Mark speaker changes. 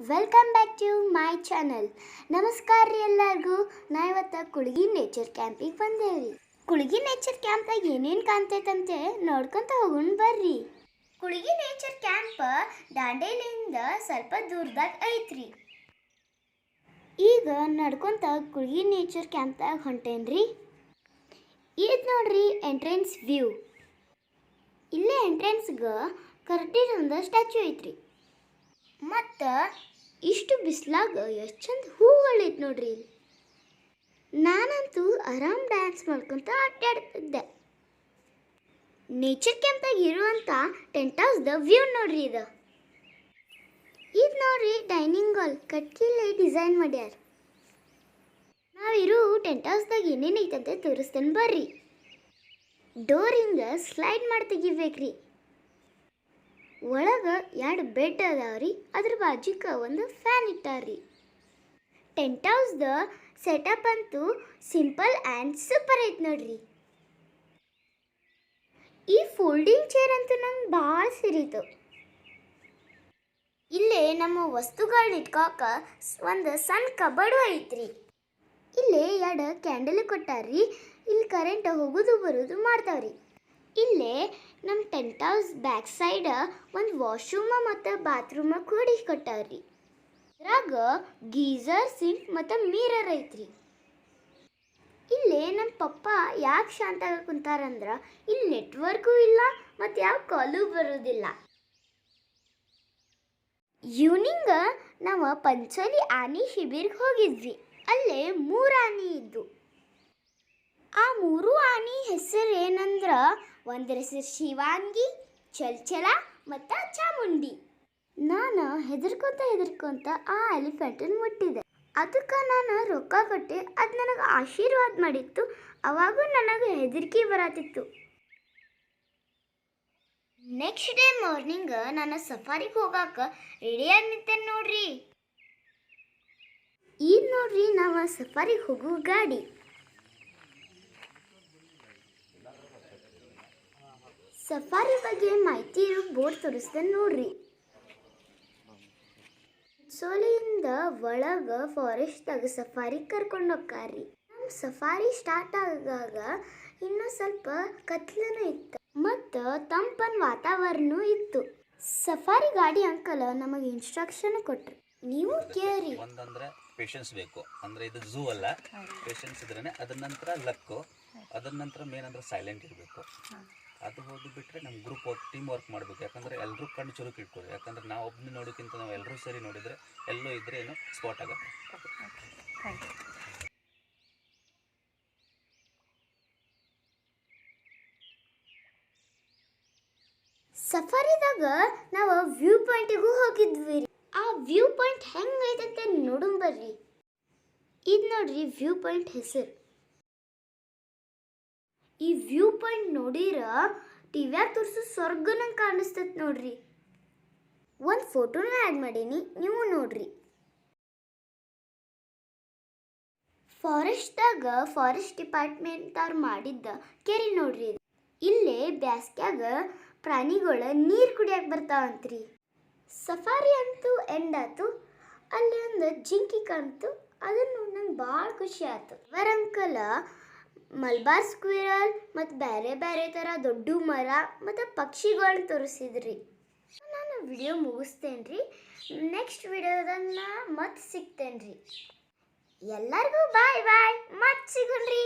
Speaker 1: Welcome back to my channel ನಮಸ್ಕಾರ ರೀ ಎಲ್ಲರಿಗೂ. ನಾ ಇವತ್ತು ಕುಳಗಿ ನೇಚರ್ ಕ್ಯಾಂಪಿಗೆ ಬಂದೇವ್ರಿ ಕುಳಗಿ ನೇಚರ್ ಕ್ಯಾಂಪ್ದಾಗ ಏನೇನು ಕಾಣ್ತೈತಂತೆ ನೋಡ್ಕೊಂತ ಹೋಗೋಣ ಬರ್ರಿ. ಕುಳಗಿ ನೇಚರ್ ಕ್ಯಾಂಪ್ ದಾಂಡೇಲಿಯಿಂದ ಸ್ವಲ್ಪ ದೂರದಾಗ ಐತ್ರಿ. ಈಗ ನಡ್ಕೊಂತ ಕುಳಗಿ ನೇಚರ್ ಕ್ಯಾಂಪ್ದಾಗ ಹೊಂಟೇನ್ರಿ. ಇದು ನೋಡ್ರಿ ಎಂಟ್ರೆನ್ಸ್ ವ್ಯೂ ಇಲ್ಲೇ ಎಂಟ್ರೆನ್ಸ್ಗೆ ಕರಟಿರೊಂದು ಸ್ಟ್ಯಾಚ್ಯೂ ಐತ್ರಿ. ಮತ್ತು ಇಷ್ಟು ಬಿಸ್ಲಾಗ ಎಷ್ಟು ಚಂದ ಹೂಗಳೈತೆ ನೋಡ್ರಿ ನಾನಂತೂ ಆರಾಮ್ ಡ್ಯಾನ್ಸ್ ಮಾಡ್ಕೊತ ಅಡ್ಡಾಡ್ತಿದ್ದೆ ನೇಚರ್ ಕ್ಯಾಂಪ್ದಾಗ ಇರುವಂಥ ಟೆಂಟ್ ಹೌಸ್ದ ವ್ಯೂ ನೋಡ್ರಿ ಇದು. ಇದು ನೋಡ್ರಿ ಡೈನಿಂಗ್ ಹಾಲ್ ಕಟ್ಕಿಲೆ ಡಿಸೈನ್ ಮಾಡ್ಯಾರ. ನಾವಿರೋ ಟೆಂಟ್ ಹೌಸ್ದಾಗ ಏನೇನು ಐತಂತೆ ತೋರಿಸ್ತೇನೆ ಬರ್ರಿ. ಡೋರಿಂದ ಸ್ಲೈಡ್ ಮಾಡಿ ತೆಗಿಬೇಕ್ರಿ ಒಳಗೆ ಎರಡು ಬೆಡ್ ಅದಾವ್ರಿ ಅದ್ರ ಬಾಜುಕ ಒಂದು ಫ್ಯಾನ್ ಇಟ್ಟಾರ್ರಿ ಟೆಂಟ್ ಹೌಸ್ದ ಸೆಟಪ್ ಅಂತೂ ಸಿಂಪಲ್ ಆ್ಯಂಡ್ ಸೂಪರ್ ಐತೆ ನೋಡ್ರಿ. ಈ ಫೋಲ್ಡಿಂಗ್ ಚೇರ್ ಅಂತೂ ನಂಗೆ ಭಾಳ ಸಿರಿತು. ಇಲ್ಲೇ ನಮ್ಮ ವಸ್ತುಗಳನ್ನ ಇಟ್ಕೋಕ ಒಂದು ಸಣ್ಣ ಕಬಡು ಐತ್ರಿ ಇಲ್ಲೇ ಎರಡು ಕ್ಯಾಂಡಲ್ ಕೊಟ್ಟಾರ್ರಿ ಇಲ್ಲಿ ಕರೆಂಟ್ ಹೋಗೋದು ಬರೋದು ಮಾಡ್ತಾವ್ರಿ. ಇಲ್ಲೇ ನಮ್ಮ ಟೆಂಟ್ ಹೌಸ್ ಬ್ಯಾಕ್ ಸೈಡ ಒಂದು ವಾಶ್ರೂಮ ಮತ್ತು ಬಾತ್ರೂಮ ಕೂಡಿ ಕೊಟ್ಟಾವ್ರಿ ಅದ್ರಾಗ ಗೀಸರ್ ಸಿಂಕ್ ಮತ್ತು ಮಿರರ್ ಐತ್ರಿ. ಇಲ್ಲೇ ನಮ್ಮ ಪಪ್ಪ ಯಾಕೆ ಶಾಂತಾಗ ಕುಂತಾರಂದ್ರೆ ಇಲ್ಲಿ ನೆಟ್ವರ್ಕು ಇಲ್ಲ ಮತ್ತು ಯಾವ ಕಾಲು ಬರೋದಿಲ್ಲ. ಈವ್ನಿಂಗ್ ನಾವು ಪಂಚೋಲಿ ಆನಿ ಶಿಬಿರ್ಗೆ ಹೋಗಿದ್ವಿ. ಅಲ್ಲೇ ಮೂರು ಆನಿ ಇದ್ದು ಆ ಮೂರು ಆನಿ ಹೆಸರು ಏನಂದ್ರ ಒಂದ್ರ ಹೆಸರು ಶಿವಾಂಗಿ ಚಲ್ಚಲ ಮತ್ತು ಚಾಮುಂಡಿ. ನಾನು ಹೆದರ್ಕೊಂತ ಹೆದರ್ಕೊಂತ ಆ ಎಲಿಫೆಂಟನ್ನು ಮುಟ್ಟಿದೆ. ಅದಕ್ಕೆ ನಾನು ರೊಕ್ಕ ಕೊಟ್ಟೆ ಅದು ನನಗೆ ಆಶೀರ್ವಾದ ಮಾಡಿತ್ತು. ಅವಾಗೂ ನನಗೆ ಹೆದರಿಕೆ ಬರತಿತ್ತು. ನೆಕ್ಸ್ಟ್ ಡೇ ಮಾರ್ನಿಂಗ್ ನಾನು ಸಫಾರಿಗೆ ಹೋಗಾಕ ರೆಡಿಯಾಗಿ ನಿಂತೇನೆ ನೋಡ್ರಿ. ಈಗ ನೋಡ್ರಿ ನಾವು ಸಫಾರಿಗೆ ಹೋಗುವ ಗಾಡಿ. ಸಫಾರಿ ಬಗ್ಗೆ ಮಾಹಿತಿ ಇರೋ ಬೋರ್ಡ್ ತೋರಿಸ್ದೆ ನೋಡ್ರಿ. ಸೋಲಿಯಿಂದ ಒಳಗ ಫಾರೆಸ್ಟ್ದಾಗ ಸಫಾರಿ ಕರ್ಕೊಂಡು ಹೋಗ್ಕಾರಿ ನಮ್ಮ ಸಫಾರಿ ಸ್ಟಾರ್ಟ್ ಆಗಾಗ ಇನ್ನೂ ಸ್ವಲ್ಪ ಕತ್ಲನ ಇತ್ತು ಮತ್ತು ತಂಪನ್ ವಾತಾವರಣ ಇತ್ತು. ಸಫಾರಿ ಗಾಡಿ ಅಂಕಲ್ ನಮಗೆ ಇನ್ಸ್ಟ್ರಕ್ಷನ್ ಕೊಟ್ರು. ನೀವು ಕೇಳಿ
Speaker 2: ಒಂದಂದ್ರೆ ಪೇಷನ್ಸ್ ಬೇಕು. ಅಂದ್ರೆ ಇದು ಝೂ ಅಲ್ಲ. ಪೇಷನ್ಸ್ ಇದ್ರೇನೆ ಅದ್ರ ನಂತರ ಲಕ್ಕು ಅದ್ರ ನಂತರ ಮೇನ್ ಅಂದ್ರೆ ಸೈಲೆಂಟ್ ಇರಬೇಕು. ಅದು ಹೋಗಿ ಬಿಟ್ರೆ ನಮ್ಮ ಗ್ರೂಪ್ ಟೀಮ್ ವರ್ಕ್ ಮಾಡಬೇಕು. ಯಾಕಂದ್ರೆ ಎಲ್ಲರೂ ಕಣ್ಣು ಚುರುಕು ಇಟ್ಕೊಳ್ಳಿ ಯಾಕಂದ್ರೆ ನಾವು ಒಬ್ಬನೇ ನೋಡೋಕ್ಕಿಂತ ನಾವು ಎಲ್ಲರೂ ಸೇರಿ ನೋಡಿದ್ರೆ ಎಲ್ಲೋ ಇದ್ರೆ ಏನೋ ಸ್ಪಾಟ್ ಆಗುತ್ತೆ
Speaker 1: ಸಫಾರಿದಾಗ ನಾವು ವ್ಯೂ ಪಾಯಿಂಟಿಗೂ ಹೋಗಿದ್ವಿ ರೀ. ಆ ವ್ಯೂ ಪಾಯಿಂಟ್ ಹೆಂಗೈತಂತೆ ನೋಡೋಣ ಬರ್ರಿ. ಇದು ನೋಡ್ರಿ ವ್ಯೂ ಪಾಯಿಂಟ್ ಹೆಸರು. ಈ ವ್ಯೂ ಪಾಯಿಂಟ್ ನೋಡಿರ ಟಿವ್ಯಾಗ ತೋರಿಸೋ ಸ್ವರ್ಗನಂಗೆ ಕಾಣಿಸ್ತೈತೆ ನೋಡ್ರಿ. ಒಂದು ಫೋಟೋನ ಆ್ಯಡ್ ಮಾಡೀನಿ, ನೀವು ನೋಡ್ರಿ. ಫಾರೆಸ್ಟ್ದಾಗ ಫಾರೆಸ್ಟ್ ಡಿಪಾರ್ಟ್ಮೆಂಟ್ ಅವ್ರು ಮಾಡಿದ್ದ ಕೆರೆ ನೋಡ್ರಿ. ಇಲ್ಲೇ ಬ್ಯಾಸ್ಗ್ಯಾಗ ಪ್ರಾಣಿಗಳ ನೀರು ಕುಡಿಯಕ್ಕೆ ಬರ್ತಾವಂತ್ರಿ. ಸಫಾರಿ ಅಂತೂ ಎಂಡ್ ಆಯ್ತು ಅಲ್ಲಿ ಒಂದು ಜಿಂಕಿ ಕಾಣ್ತು, ಅದನ್ನು ನಂಗೆ ಭಾಳ ಖುಷಿ ಆಯ್ತು ವರಂಕಲ ಮಲ್ಬಾರ್ ಸ್ಕ್ವಿರಲ್ ಮತ್ತು ಬೇರೆ ಬೇರೆ ಥರ ದೊಡ್ಡ ಮರ ಮತ್ತು ಪಕ್ಷಿಗಳನ್ನ ತೋರಿಸಿದ್ರಿ. ನಾನು ವಿಡಿಯೋ ಮುಗಿಸ್ತೇನೆ ರೀ ನೆಕ್ಸ್ಟ್ ವಿಡಿಯೋದನ್ನ ಮತ್ತೆ ಸಿಗ್ತೇನೆ ರೀ ಎಲ್ಲರಿಗೂ ಬಾಯ್ ಬಾಯ್ ಮತ್ತೆ ಸಿಗೋಣ್ರಿ.